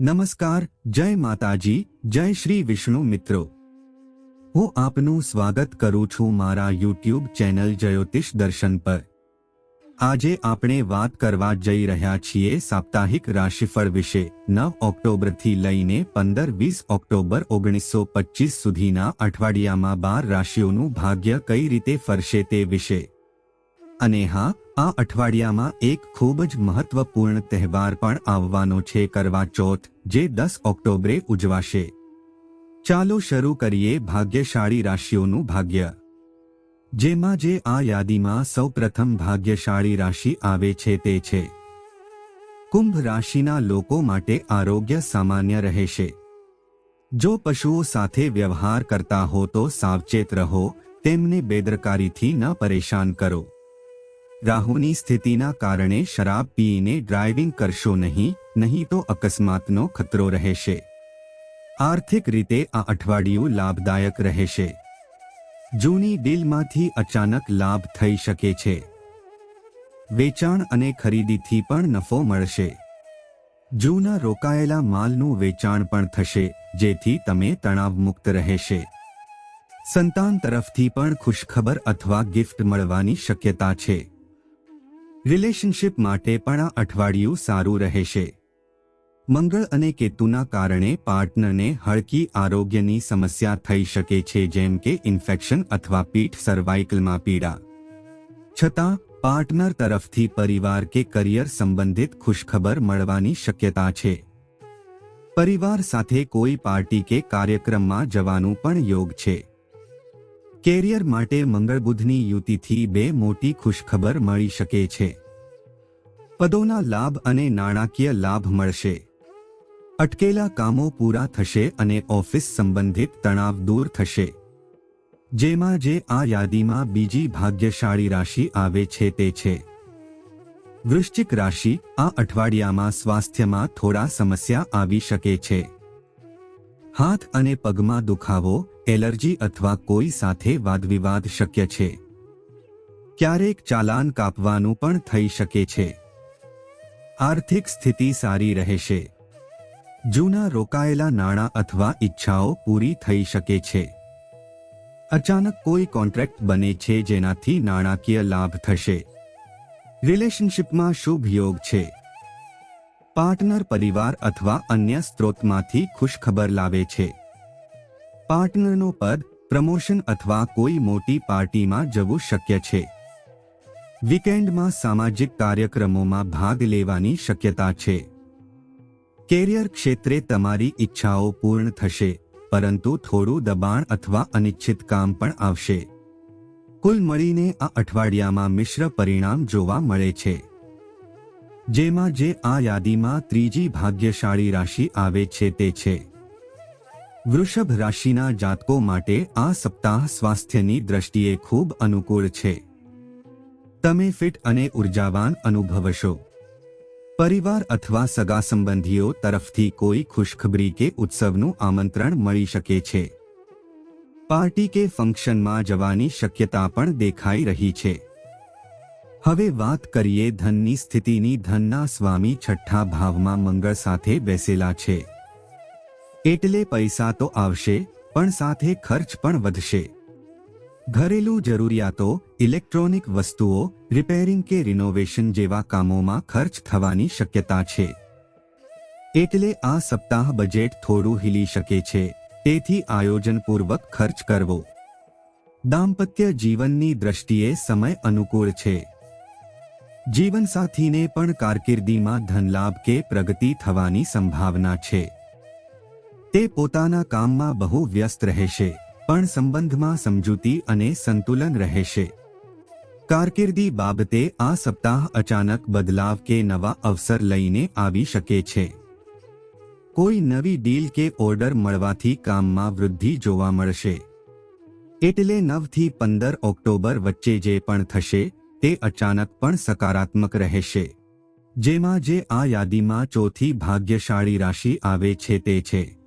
નમસ્કાર, જય માતાજી, જય શ્રી વિષ્ણુ મિત્રો. હું આપનું સ્વાગત કરું છું મારા યુટ્યુબ ચેનલ જ્યોતિષ દર્શન પર. આજે આપણે વાત કરવા જઈ રહ્યા છીએ સાપ્તાહિક રાશિફળ વિશે. નવ ઓક્ટોબરથી લઈને પંદર વીસ ઓક્ટોબર ઓગણીસો પચીસ સુધીના અઠવાડિયામાં બાર રાશિઓનું ભાગ્ય કઈ રીતે ફરશે તે વિશે. અને હા, આ અઠવાડિયામાં એક ખૂબ જ મહત્વપૂર્ણ તહેવાર પણ આવવાનો છે કરવા ચોથ, જે દસ ઓક્ટોબરે ઉજવાશે. ચાલો શરૂ કરીએ ભાગ્યશાળી રાશિઓનું ભાગ્ય. જેમાં જે આ યાદીમાં સૌપ્રથમ ભાગ્યશાળી રાશિ આવે છે તે છે. કુંભ રાશિના લોકો માટે આરોગ્ય સામાન્ય રહેશે. જો પશુઓ સાથે વ્યવહાર કરતા હો તો સાવચેત રહો, તેમને બેદરકારીથી ન પરેશાન કરો. રાહુની સ્થિતિના કારણે શરાબ પીને ડ્રાઇવિંગ કરશો નહીં નહીં તો અકસ્માતનો ખતરો રહેશે. આર્થિક રીતે આ અઠવાડિયું લાભદાયક રહેશે. જૂની ડીલમાંથી અચાનક લાભ થઈ શકે છે. વેચાણ અને ખરીદીથી પણ નફો મળશે. જૂના રોકાયેલા માલનું વેચાણ પણ થશે, જેથી તમે તણાવમુક્ત રહેશે. સંતાન તરફથી પણ ખુશખબર અથવા ગિફ્ટ મળવાની શક્યતા છે. રિલેશનશિપ માટે પણ આ અઠવાડિયું સારું રહેશે. મંગળ અને કેતુના કારણે પાર્ટનરને હળકી આરોગ્યની સમસ્યા થઈ શકે છે જેમ કે ઇન્ફેક્શન અથવા પીઠ સર્વાઇકલમાં પીડા. છતાં, પાર્ટનર તરફથી પરિવાર કે કરિયર સંબંધિત ખુશખબર મળવાની શક્યતા છે. પરિવાર સાથે કોઈ પાર્ટી કે કાર્યક્રમમાં જવાનું પણ યોગ છે. કેરિયર માટે મંગળ બુધની યુતિથી બે મોટી ખુશખબર મળી શકે છે. પદોના લાભ અને નાણાકીય લાભ મળશે. અટકેલા કામો પૂરા થશે અને ઓફિસ સંબંધિત તણાવ દૂર થશે. જેમાં જે આ યાદીમાં બીજી ભાગ્યશાળી રાશિ આવે છે તે છે. વૃશ્ચિક રાશિ આ અઠવાડિયામાં સ્વાસ્થ્યમાં થોડા સમસ્યા આવી શકે છે. હાથ અને પગમાં દુખાવો એલર્જી અથવા કોઈ સાથે વાદવિવાદ શક્ય છે. ક્યારેક ચાલાન કાપવાનું પણ થઈ શકે છે. આર્થિક સ્થિતિ સારી રહેશે. જૂના રોકાયેલા નાણાં અથવા ઈચ્છાઓ પૂરી થઈ શકે છે. અચાનક કોઈ કોન્ટ્રાક્ટ બને છે જેનાથી નાણાકીય લાભ થશે. રિલેશનશિપમાં શુભ યોગ છે. પાર્ટનર પરિવાર અથવા અન્ય સ્ત્રોતમાંથી ખુશખબર લાવે છે. પાર્ટનરનો પદ પ્રમોશન અથવા કોઈ મોટી પાર્ટીમાં જવું શક્ય છે. વીકેન્ડમાં સામાજિક કાર્યક્રમોમાં ભાગ લેવાની શક્યતા છે. કેરિયર ક્ષેત્રે તમારી ઈચ્છાઓ પૂર્ણ થશે, પરંતુ થોડું દબાણ અથવા અનિચ્છિત કામ પણ આવશે. કુલ મળીને આ અઠવાડિયામાં મિશ્ર પરિણામ જોવા મળે છે. જેમાં જે આ યાદીમાં ત્રીજી ભાગ્યશાળી રાશિ આવે છે તે છે. વૃષભ રાશિના જાતકો માટે આ સપ્તાહ સ્વાસ્થ્યની દ્રષ્ટિએ ખૂબ અનુકૂળ છે. તમે ફિટ અને ઉર્જાવાન અનુભવશો. પરિવાર અથવા સગા સંબંધીઓ તરફથી કોઈ ખુશખબરી કે ઉત્સવનું આમંત્રણ મળી શકે છે. પાર્ટી કે ફંક્શનમાં જવાની શક્યતા પણ દેખાઈ રહી છે. હવે વાત કરીએ ધનની સ્થિતિની. ધનના સ્વામી છઠ્ઠા ભાવમાં મંગળ સાથે બેસેલા છે. એટલે પૈસા તો આવશે, પણ સાથે ખર્ચ પણ વધશે. ઘરેલું જરૂરિયાતો, ઇલેક્ટ્રોનિક વસ્તુઓ, રિપેરિંગ કે રિનોવેશન જેવા કામોમાં ખર્ચ થવાની શક્યતા છે. એટલે આ સપ્તાહ બજેટ થોડું હિલી શકે છે, તેથી આયોજનપૂર્વક ખર્ચ કરવો. દાંપત્ય જીવનની દ્રષ્ટિએ સમય અનુકૂળ છે. જીવનસાથીને પણ કારકિર્દીમાં ધનલાભ કે પ્રગતિ થવાની સંભાવના છે. તે પોતાના કામમાં બહુ વ્યસ્ત રહેશે, પણ સંબંધમાં સમજૂતી અને સંતુલન રહેશે. કારકિર્દી બાબતે આ સપ્તાહ અચાનક બદલાવ કે નવા અવસર લઈને આવી શકે છે. કોઈ નવી ડીલ કે ઓર્ડર મળવાથી કામમાં વૃદ્ધિ જોવા મળશે. એટલે નવથી પંદર ઓક્ટોબર વચ્ચે જે પણ થશે, તે અચાનક પણ સકારાત્મક રહેશે. જેમાં જે આ યાદીમાં ચોથી ભાગ્યશાળી રાશિ આવે છે તે છે.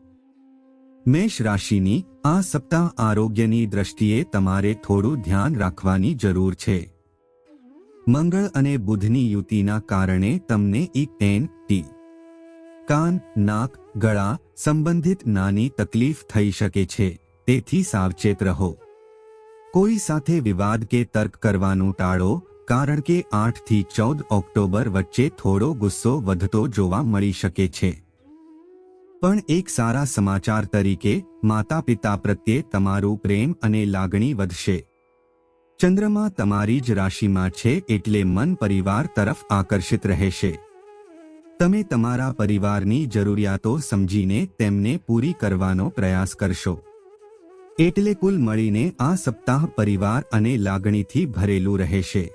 મેષ રાશિની આ સપ્તાહ આરોગ્યની દ્રષ્ટિએ તમારે થોડું ધ્યાન રાખવાની જરૂર છે. મંગળ અને બુધની યુતિના કારણે તમને ઈ એન ટી. કાન, નાક, ગળા સંબંધિત નાની તકલીફ થઈ શકે છે, તેથી સાવચેત રહો. કોઈ સાથે વિવાદ કે તર્ક કરવાનું ટાળો, કારણ કે આઠથી ચૌદ ઓક્ટોબર વચ્ચે થોડો ગુસ્સો વધતો જોવા મળી શકે છે. પણ એક સારા સમાચાર તરીકે માતા પિતા પ્રત્યે તમારું પ્રેમ અને લાગણી વધશે. ચંદ્રમા તમારી જ રાશિમાં છે એટલે મન પરિવાર તરફ આકર્ષિત રહેશે. તમે તમારા પરિવારની જરૂરિયાતો સમજીને તેમને પૂરી કરવાનો પ્રયાસ કરશો. એટલે કુલ મળીને આ સપ્તાહ પરિવાર અને લાગણીથી ભરેલું રહેશે.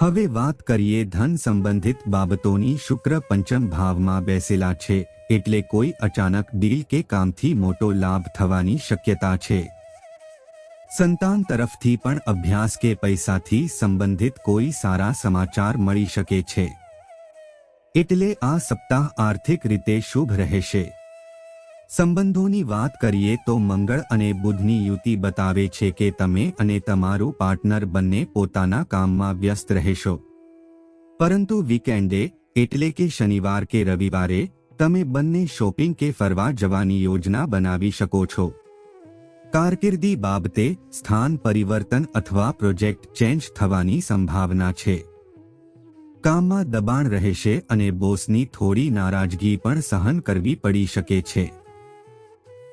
હવે વાત કરીએ ધન સંબંધિત બાબતોની. શુક્ર પંચમ ભાવમાં બેસેલા છે, એટલે કોઈ અચાનક ડીલ કે કામથી મોટો લાભ થવાની શક્યતા છે. સંતાન તરફથી પણ અભ્યાસ કે પૈસાથી સંબંધિત કોઈ સારા સમાચાર મળી શકે છે. એટલે આ સપ્તાહ આર્થિક રીતે શુભ રહેશે. સંબંધોની વાત કરીએ તો મંગળ અને બુધની યુતિ બતાવે છે કે તમે અને તમારું પાર્ટનર બંને પોતાના કામમાં વ્યસ્ત રહેશો. પરંતુ વીકેન્ડે, એટલે કે શનિવાર કે રવિવારે, તમે બંને શોપિંગ કે ફરવા જવાની યોજના બનાવી શકો છો. કારકિર્દી બાબતે સ્થાન પરિવર્તન અથવા પ્રોજેક્ટ ચેન્જ થવાની સંભાવના છે. કામમાં દબાણ રહેશે અને બોસની થોડી નારાજગી પણ સહન કરવી પડી શકે છે.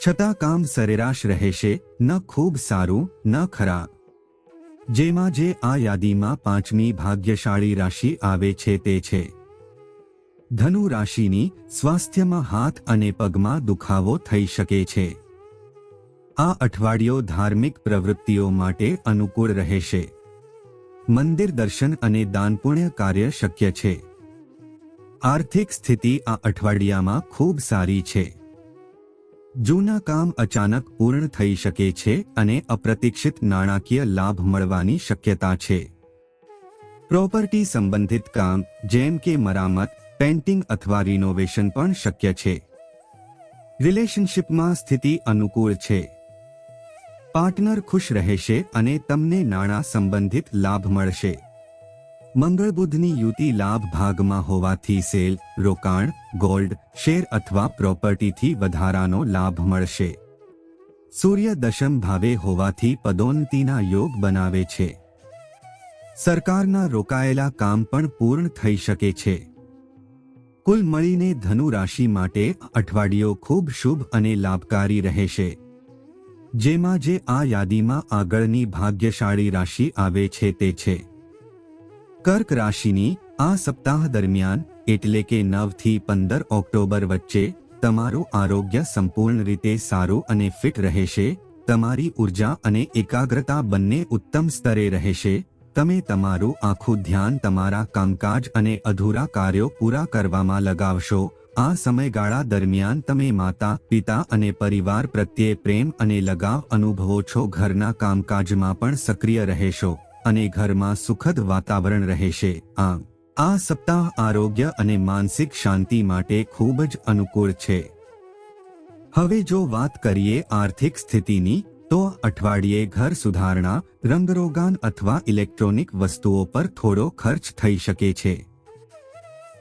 છતાં કામ સરેરાશ રહેશે ન ખૂબ સારું, ન ખરાબ. જેમાં જે આ યાદીમાં પાંચમી ભાગ્યશાળી રાશિ આવે છે તે છે. ધનુ રાશિની સ્વાસ્થ્યમાં હાથ અને પગમાં દુખાવો થઈ શકે છે. આ અઠવાડિયો ધાર્મિક પ્રવૃત્તિઓ માટે અનુકૂળ રહેશે મંદિર દર્શન અને દાનપુણ્ય કાર્ય શક્ય છે. આર્થિક સ્થિતિ આ અઠવાડિયામાં ખૂબ સારી છે. જૂના કામ અચાનક પૂર્ણ થઈ શકે છે અને અપ્રતિક્ષિત નાણાકીય લાભ મળવાની શક્યતા છે. પ્રોપર્ટી સંબંધિત કામ, જેમ કે મરામત પેન્ટિંગ અથવા રિનોવેશન પણ શક્ય છે. રિલેશનશિપમાં સ્થિતિ અનુકૂળ છે. પાર્ટનર ખુશ રહેશે અને તમને નાણાં સંબંધિત લાભ મળશે. મંગળ બુધની યુતિ લાભ ભાગમાં હોવાથી સેલ, રોકાણ, ગોલ્ડ, શેર અથવા પ્રોપર્ટીથી વધારાનો લાભ મળશે. સૂર્ય દશમ ભાવે હોવાથી પદોન્નતિના યોગ બનાવે છે. સરકારના રોકાયેલા કામ પણ પૂર્ણ થઈ શકે છે. કુલ મળીને ધનુ રાશિ માટે અઠવાડિયો ખૂબ શુભ અને લાભકારી રહેશે. જેમાં જે આ યાદીમાં આગળની ભાગ્યશાળી રાશિ આવે છે તે છે. કર્ક રાશિની આ સપ્તાહ દરમિયાન એટલે કે નવથી પંદર ઓક્ટોબર વચ્ચે તમારું આરોગ્ય સંપૂર્ણ રીતે સારું અને ફિટ રહેશે, તમારી ઊર્જા અને એકાગ્રતા બંને ઉત્તમ સ્તરે રહેશે, તમે તમારું આખું ધ્યાન તમારા કામકાજ અને અધૂરા કાર્યો પૂરા કરવામાં લગાવશો, આ સમયગાળા દરમિયાન તમે માતા, પિતા અને પરિવાર પ્રત્યે પ્રેમ અને લગાવ અનુભવો છો, ઘરના કામકાજમાં પણ સક્રિય રહેશો. અને ઘરમાં સુખદ વાતાવરણ રહેશે. આમ આ સપ્તાહ આરોગ્ય અને માનસિક શાંતિ માટે ખૂબ જ અનુકૂળ છે. હવે જો વાત કરીએ આર્થિક સ્થિતિની, તો અઠવાડિયે ઘર સુધારણા, રંગરોગાન અથવા ઇલેક્ટ્રોનિક વસ્તુઓ પર થોડો ખર્ચ થઈ શકે છે.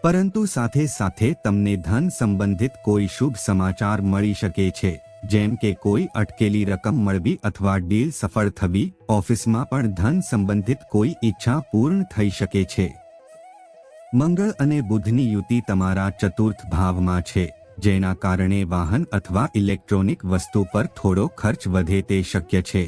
પરંતુ સાથે સાથે તમને ધન સંબંધિત કોઈ શુભ સમાચાર મળી શકે છે. જેમ કે કોઈ અટકેલી રકમ મળવી અથવા ડીલ સફળ થવી, ઓફિસમાં પણ ધન સંબંધિત કોઈ ઈચ્છા પૂર્ણ થઈ શકે છે. મંગળ અને બુધની યુતિ તમારા ચતુર્થ ભાવમાં છે, જેના કારણે વાહન અથવા ઇલેક્ટ્રોનિક વસ્તુ પર થોડો ખર્ચ વધે તે શક્ય છે.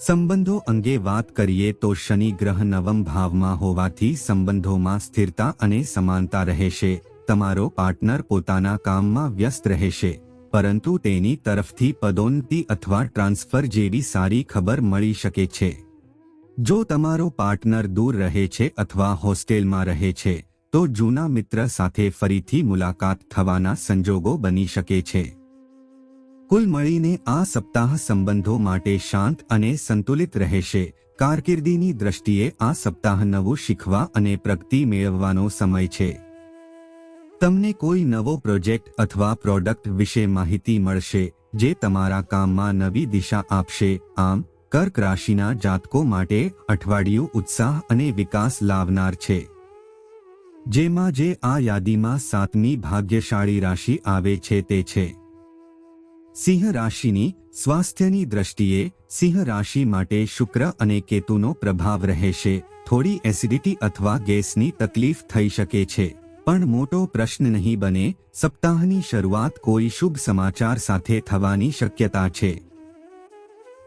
સંબંધો અંગે વાત કરીએ તો શનિ ગ્રહ નવમ ભાવમાં હોવાથી સંબંધોમાં સ્થિરતા અને સમાનતા રહેશે, તમારો પાર્ટનર પોતાના કામમાં વ્યસ્ત રહેશે. પરંતુ તેની તરફથી પદોન્નતિ અથવા ટ્રાન્સફર જેવી સારી ખબર મળી શકે છે. જો તમારો પાર્ટનર દૂર રહે છે અથવા હોસ્ટેલમાં રહે છે, તો જૂના મિત્ર સાથે ફરીથી મુલાકાત થવાના સંજોગો બની શકે છે. કુલ મળીને આ સપ્તાહ સંબંધો માટે શાંત અને સંતુલિત રહેશે. કારકિર્દીની દ્રષ્ટિએ આ સપ્તાહ નવું શીખવા અને પ્રગતિ મેળવવાનો સમય છે. તમને કોઈ નવો પ્રોજેક્ટ અથવા પ્રોડક્ટ વિશે માહિતી મળશે, જે તમારા કામમાં નવી દિશા આપશે, આમ, કર્ક રાશિના જાતકો માટે અઠવાડિયું ઉત્સાહ અને વિકાસ લાવનાર છે. જેમાં જે આ યાદીમાં સાતમી ભાગ્યશાળી રાશિ આવે છે તે છે. સિંહ રાશિની સ્વાસ્થ્યની દ્રષ્ટિએ સિંહ રાશિ માટે શુક્ર અને કેતુનો પ્રભાવ રહેશે, થોડી એસિડિટી અથવા ગેસની તકલીફ થઈ શકે છે. પણ મોટો પ્રશ્ન નહીં બને, સપ્તાહની શરૂઆત કોઈ શુભ સમાચાર સાથે થવાની શક્યતા છે.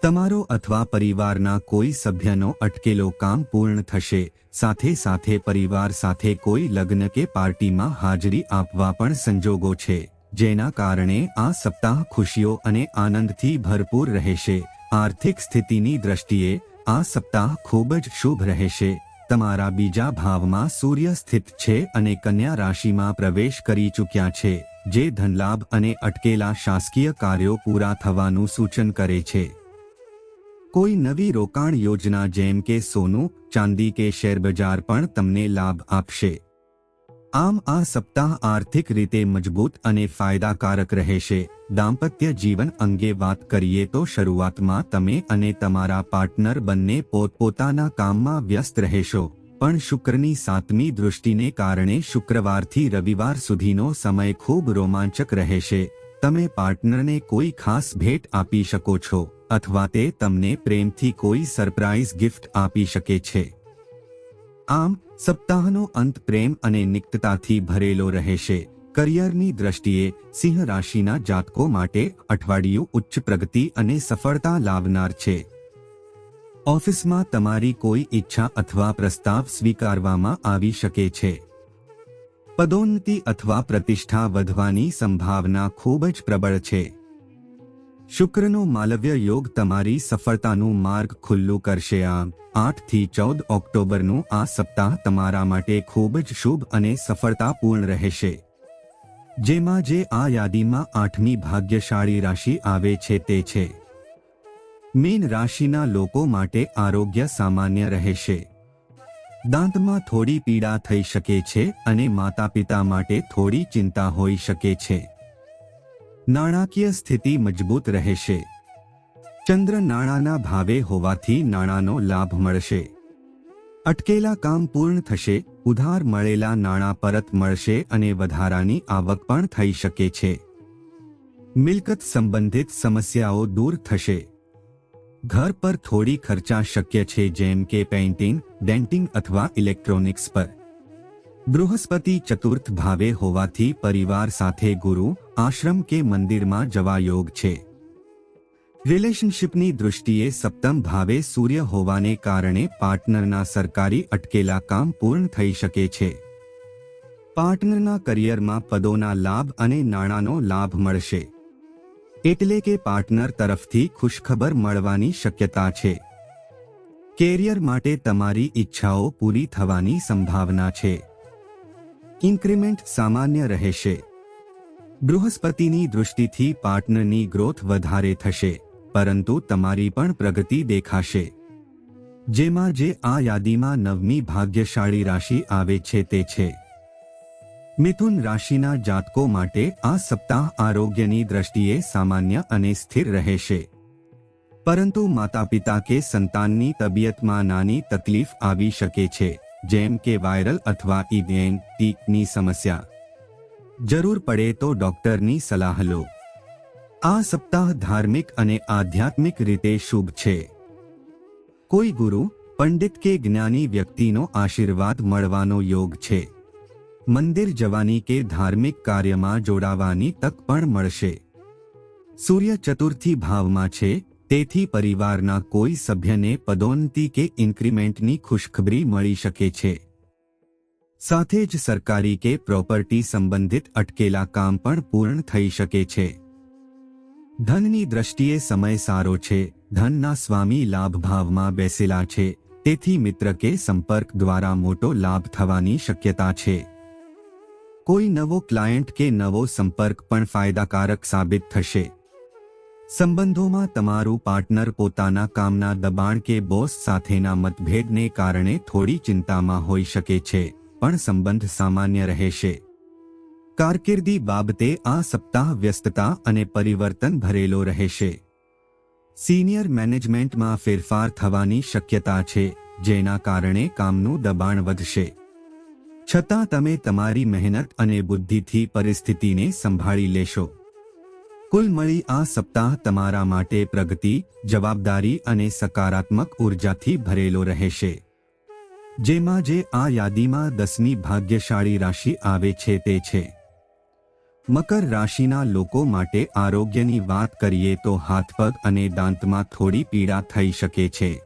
તમારો અથવા પરિવારના કોઈ સભ્યનો અટકેલો કામ પૂર્ણ થશે, સાથે સાથે પરિવાર સાથે કોઈ લગ્ન કે પાર્ટીમાં હાજરી આપવા પણ સંજોગો છે, જેના કારણે આ સપ્તાહ ખુશીઓ અને આનંદથી ભરપૂર રહેશે. આર્થિક સ્થિતિની દ્રષ્ટિએ આ સપ્તાહ ખૂબ જ શુભ રહેશે. તમારા બીજા ભાવમાં સૂર્ય સ્થિત છે અને કન્યા રાશિમાં પ્રવેશ કરી ચૂક્યા છે, જે ધનલાભ અને અટકેલા શાસકીય કાર્યો પૂરા થવાનું સૂચન કરે છે. કોઈ નવી રોકાણ યોજના જેમ કે સોનું, ચાંદી કે શેરબજાર પણ તમને લાભ આપશે. આમ આ સપ્તાહ આર્થિક રીતે મજબૂત અને ફાયદાકારક રહેશે. દાંપત્ય જીવન અંગે વાત કરીએ તો શરૂઆતમાં તમે અને તમારા પાર્ટનર બંને પોતપોતાના કામમાં વ્યસ્ત રહેશો. પણ શુક્રની સાતમી દૃષ્ટિને કારણે શુક્રવારથી રવિવાર સુધીનો સમય ખૂબ રોમાંચક રહેશે. તમે પાર્ટનરને કોઈ ખાસ ભેટ આપી શકો છો, અથવા તે તમને પ્રેમથી કોઈ સરપ્રાઇઝ ગિફ્ટ આપી શકે છે. આમ સપ્તાહનો અંત પ્રેમ અને નિકટતાથી ભરેલો રહેશે. કરિયરની દ્રષ્ટિએ સિંહ રાશિના જાતકો માટે અઠવાડિયું ઉચ્ચ પ્રગતિ અને સફળતા લાવનાર છે. ઓફિસમાં તમારી કોઈ ઈચ્છા અથવા પ્રસ્તાવ સ્વીકારવામાં આવી શકે છે. પદોન્નતિ અથવા પ્રતિષ્ઠા વધવાની સંભાવના ખૂબ જ પ્રબળ છે. શુક્રનો માલવ્ય યોગ તમારી સફળતાનું માર્ગ ખુલ્લું કરશે. આ આઠથી ચૌદ ઓક્ટોબરનું આ સપ્તાહ તમારા માટે ખૂબ જ શુભ અને સફળતાપૂર્ણ રહેશે. જેમાં જે આ યાદીમાં આઠમી ભાગ્યશાળી રાશિ આવે છે તે છે. મીન રાશિના લોકો માટે આરોગ્ય સામાન્ય રહેશે. દાંતમાં થોડી પીડા થઈ શકે છે અને માતા પિતા માટે થોડી ચિંતા હોઈ શકે છે. નાણાકીય સ્થિતિ મજબૂત રહેશે. ચંદ્ર નાણાંના ભાવે હોવાથી નાણાંનો લાભ મળશે. અટકેલા કામ પૂર્ણ થશે, ઉધાર મળેલા નાણાં પરત મળશે અને વધારાની આવક પણ થઈ શકે છે. મિલકત સંબંધિત સમસ્યાઓ દૂર થશે. ઘર પર થોડી ખર્ચા શક્ય છે જેમ કે પેઇન્ટિંગ, ડેન્ટિંગ અથવા ઇલેક્ટ્રોનિક્સ પર. બૃહસ્પતિ ચતુર્થ ભાવે હોવાથી પરિવાર સાથે ગુરુ, આશ્રમ કે મંદિરમાં જવા યોગ છે. રિલેશનશિપની દૃષ્ટિએ સપ્તમ ભાવે સૂર્ય હોવાને કારણે પાર્ટનરના સરકારી અટકેલા કામ પૂર્ણ થઈ શકે છે. પાર્ટનરના કરિયરમાં પદોના લાભ અને નાણાંનો લાભ મળશે. એટલે કે પાર્ટનર તરફથી ખુશખબર મળવાની શક્યતા છે. કેરિયર માટે તમારી ઈચ્છાઓ પૂરી થવાની સંભાવના છે. ઇન્ક્રીમેન્ટ સામાન્ય રહેશે. બૃહસ્પતિની દૃષ્ટિથી પાર્ટનરની ગ્રોથ વધારે થશે, પરંતુ તમારી પણ પ્રગતિ દેખાશે. જેમાં જે આ યાદીમાં નવમી ભાગ્યશાળી રાશિ આવે છે તે છે. મિથુન રાશિના જાતકો માટે આ સપ્તાહ આરોગ્યની દ્રષ્ટિએ સામાન્ય અને સ્થિર રહેશે. પરંતુ માતા પિતા કે સંતાનની તબિયતમાં નાની તકલીફ આવી શકે છે. જેમ કે વાયરલ અથવા ઇવેન ટીકની સમસ્યા. જરૂર પડે તો ડોક્ટરની સલાહ લો. આ સપ્તાહ ધાર્મિક અને આધ્યાત્મિક રીતે શુભ છે. કોઈ ગુરુ, પંડિત કે જ્ઞાની વ્યક્તિનો આશીર્વાદ મળવાનો યોગ છે. મંદિર જવાની કે ધાર્મિક કાર્યમાં જોડાવાની તક પણ મળશે. સૂર્ય ચતુર્થી ભાવમાં છે તેથી પરિવારના કોઈ સભ્યને પદોન્નતિ કે ઇન્ક્રીમેન્ટની ખુશખબરી મળી શકે છે. સાથે જ સરકારી કે પ્રોપર્ટી સંબંધિત અટકેલા કામ પણ પૂર્ણ થઈ શકે છે. ધનની દ્રષ્ટિએ સમય સારો છે, ધનના સ્વામી લાભભાવમાં બેસેલા છે, તેથી મિત્ર કે સંપર્ક દ્વારા મોટો લાભ થવાની શક્યતા છે. કોઈ નવો ક્લાયન્ટ કે નવો સંપર્ક પણ ફાયદાકારક સાબિત થશે. સંબંધોમાં તમારું પાર્ટનર પોતાના કામના દબાણ કે બોસ સાથેના મતભેદને કારણે થોડી ચિંતામાં હોઈ શકે છે, પણ સંબંધ સામાન્ય રહેશે કારકિર્દી બાબતે આ સપ્તાહ વ્યસ્તતા અને પરિવર્તન ભરેલો રહેશે સિનિયર મેનેજમેન્ટમાં ફેરફાર થવાની શક્યતા છે, જેના કારણે કામનું દબાણ વધશે. છતાં તમે તમારી મહેનત અને બુદ્ધિથી પરિસ્થિતિને સંભાળી લેશો. કુલ મળી આ સપ્તાહ તમારા માટે પ્રગતિ, જવાબદારી અને સકારાત્મક ઉર્જાથી ભરેલો રહેશે. જેમાં જે આ યાદીમાં દસમી ભાગ્યશાળી રાશિ આવે છે તે છે. મકર રાશિના લોકો માટે આરોગ્યની વાત કરીએ તો હાથપગ અને દાંતમાં થોડી પીડા થઈ શકે છે.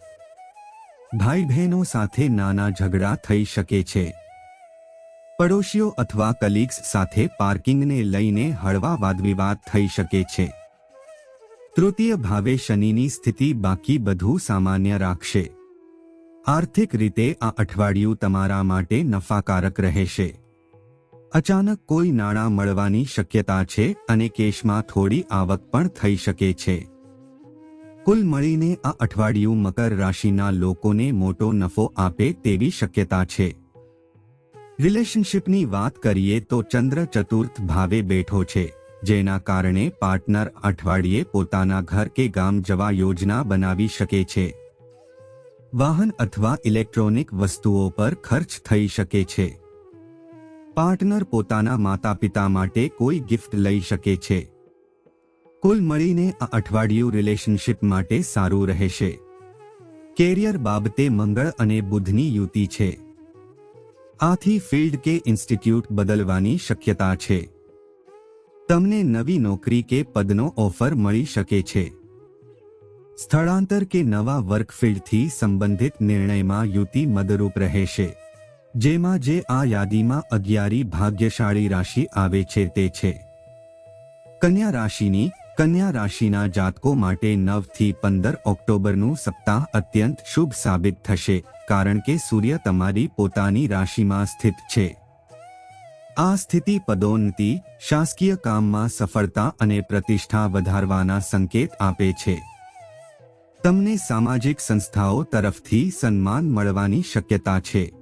ભાઈ બહેનો સાથે નાના ઝઘડા થઈ શકે છે. પડોશીઓ અથવા કલીગ્સ સાથે પાર્કિંગને લઈને હળવા વાદવિવાદ થઈ શકે છે. તૃતીય ભાવે શનિની સ્થિતિ બાકી બધું સામાન્ય રાખશે. આર્થિક રીતે આ અઠવાડિયું તમારા માટે નફાકારક રહેશે. અચાનક કોઈ નાણાં મળવાની શક્યતા છે અને કેશમાં થોડી આવક પણ થઈ શકે છે. કુલ મળીને આ અઠવાડિયું મકર રાશિના લોકોને મોટો નફો આપે તેવી શક્યતા છે. રિલેશનશિપની વાત કરીએ તો ચંદ્ર ચતુર્થ ભાવે બેઠો છે, જેના કારણે પાર્ટનર અઠવાડિયે પોતાના ઘર કે ગામ જવા યોજના બનાવી શકે છે. વાહન અથવા ઇલેક્ટ્રોનિક વસ્તુઓ પર ખર્ચ થઈ શકે છે. પાર્ટનર પોતાના માતા પિતા માટે કોઈ ગિફ્ટ લઈ શકે છે. કુલ મળીને આ અઠવાડિયું રિલેશનશિપ માટે સારું રહેશે. કેરિયર બાબતે મંગળ અને બુધની યુતિ છે. આથી ફિલ્ડ કે ઇન્સ્ટિટ્યૂટ બદલવાની શક્યતા છે. તમને નવી નોકરી કે પદનો ઓફર મળી શકે છે. સ્થળાંતર કે નવા વર્કફિલ્ડથી સંબંધિત નિર્ણયમાં યુતિ મદરૂપ રહેશે. જેમાં જે આ યાદીમાં અગિયારી ભાગ્યશાળી રાશિ આવે છે તે છે. કન્યા રાશિની કન્યા રાશિના જાતકો માટે નવથી પંદર ઓક્ટોબરનું સપ્તાહ અત્યંત શુભ સાબિત થશે, કારણ કે સૂર્ય તમારી પોતાની રાશિમાં સ્થિત છે. આ સ્થિતિ પદોન્નતિ, શાસકીય કામમાં સફળતા અને પ્રતિષ્ઠા વધારવાના સંકેત આપે છે. તમને સામાજિક સંસ્થાઓ તરફથી સન્માન મળવાની શક્યતા છે.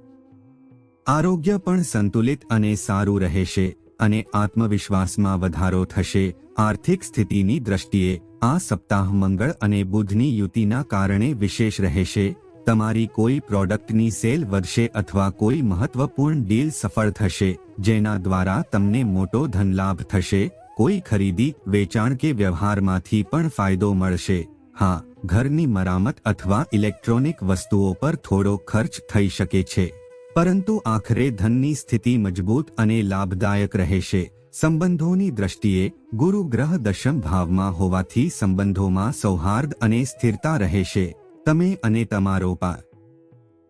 આરોગ્ય પણ સંતુલિત અને સારું રહેશે. અને આત્મવિશ્વાસમાં વધારો થશે. આર્થિક સ્થિતિની દ્રષ્ટિએ આ સપ્તાહ મંગળ અને બુધની યુતિના કારણે વિશેષ રહેશે. તમારી કોઈ પ્રોડક્ટની સેલ વધશે અથવા કોઈ મહત્વપૂર્ણ ડીલ સફળ થશે, જેના દ્વારા તમને મોટો ધનલાભ થશે. કોઈ ખરીદી, વેચાણ કે વ્યવહારમાંથી પણ ફાયદો મળશે. હા, ઘરની મરામત અથવા ઇલેક્ટ્રોનિક વસ્તુઓ પર થોડો ખર્ચ થઈ શકે છે. પરંતુ આખરે ધનની સ્થિતિ મજબૂત અને લાભદાયક રહેશે. સંબંધોની દ્રષ્ટિએ ગુરુ ગ્રહ દશમ ભાવમાં હોવાથી સંબંધોમાં સૌહાર્દ અને સ્થિરતા રહેશે. તમે અને તમારો પા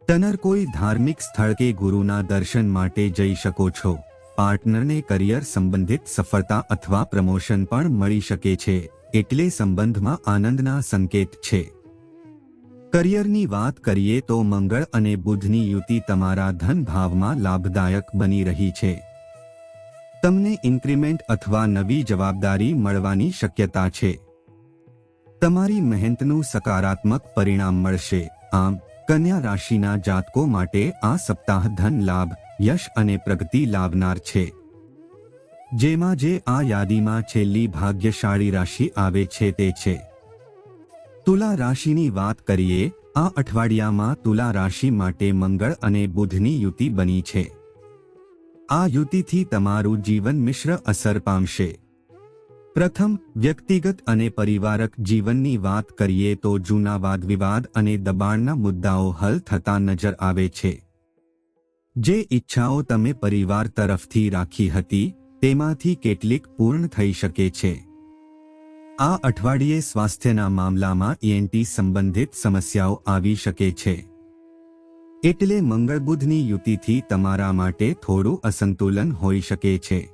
ટનર કોઈ ધાર્મિક સ્થળ કે ગુરુના દર્શન માટે જઈ શકો છો. પાર્ટનરને કરિયર સંબંધિત સફળતા અથવા પ્રમોશન પણ મળી શકે છે. એટલે સંબંધમાં આનંદના સંકેત છે. કરિયરની વાત કરીએ તો મંગળ અને બુધની યુતિ તમારા ધન ભાવમાં લાભદાયક બની રહી છે. તમને ઇન્ક્રીમેન્ટ અથવા નવી જવાબદારી મળવાની શક્યતા છે. તમારી મહેનતનું સકારાત્મક પરિણામ મળશે. આમ, કન્યા રાશિના જાતકો માટે આ સપ્તાહ ધન લાભ, યશ અને પ્રગતિ લાવનાર છે. જેમાં જે આ યાદીમાં છેલ્લી ભાગ્યશાળી રાશિ આવે છે તે છે. તુલા રાશિની વાત કરીએ, આ અઠવાડિયામાં તુલા રાશિ માટે મંગળ અને બુધની યુતિ બની છે. આ યુતિથી તમારું જીવન મિશ્ર અસર પામશે. પ્રથમ, વ્યક્તિગત અને પરિવારક જીવનની વાત કરીએ તો જૂના વાદવિવાદ અને દબાણના મુદ્દાઓ હલ થતા નજર આવે છે. જે ઈચ્છાઓ તમે પરિવાર તરફથી રાખી હતી, તેમાંથી કેટલીક પૂર્ણ થઈ શકે છે. આ અઠવાડિયે સ્વાસ્થ્યના મામલામાં ઈએનટી સંબંધિત સમસ્યાઓ આવી શકે છે. એટલે મંગળબુધની યુતિથી તમારા માટે થોડું અસંતુલન હોઈ શકે છે.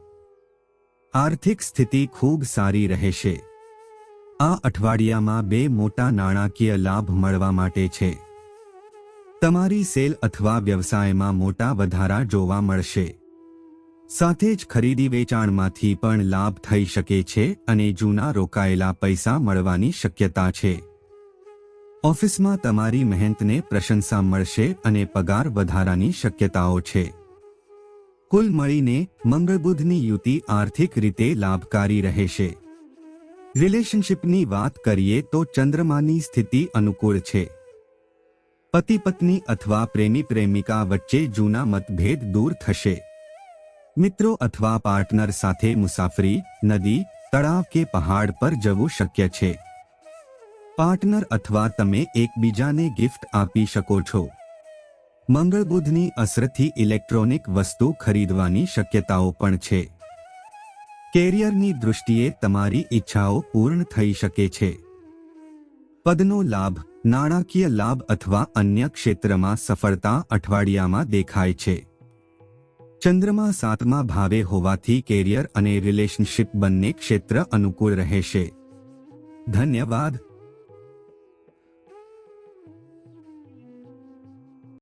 આર્થિક સ્થિતિ ખૂબ સારી રહેશે. આ અઠવાડિયામાં બે મોટા નાણાકીય લાભ મળવા માટે છે. તમારી સેલ અથવા વ્યવસાયમાં મોટા વધારા જોવા મળશે. સાથે જ ખરીદી વેચાણમાંથી પણ લાભ થઈ શકે છે અને જૂના રોકાયેલા પૈસા મળવાની શક્યતા છે. ઓફિસમાં તમારી મહેનતને પ્રશંસા મળશે અને પગાર વધારાની શક્યતાઓ છે. કુલ મળીને મંગળબુધની યુતિ આર્થિક રીતે લાભકારી રહેશે. રિલેશનશિપની વાત કરીએ તો ચંદ્રમાની સ્થિતિ અનુકૂળ છે. પતિ પત્ની અથવા પ્રેમી પ્રેમિકા વચ્ચે જૂના મતભેદ દૂર થશે. મિત્રો અથવા પાર્ટનર સાથે મુસાફરી, નદી, તળાવ કે પહાડ પર જવું શક્ય છે. પાર્ટનર અથવા તમે એકબીજાને ગિફ્ટ આપી શકો છો. મંગળ બુધની અસરથી ઇલેક્ટ્રોનિક વસ્તુ ખરીદવાની શક્યતાઓ પણ છે. કેરિયરની દૃષ્ટિએ તમારી ઈચ્છાઓ પૂર્ણ થઈ શકે છે. પદનો લાભ, નાણાકીય લાભ અથવા અન્ય ક્ષેત્રમાં સફળતા અઠવાડિયામાં દેખાય છે. ચંદ્રમા સાતમા ભાવે હોવાથી કેરિયર અને રિલેશનશિપ બંને ક્ષેત્ર અનુકૂળ રહેશે. ધન્યવાદ.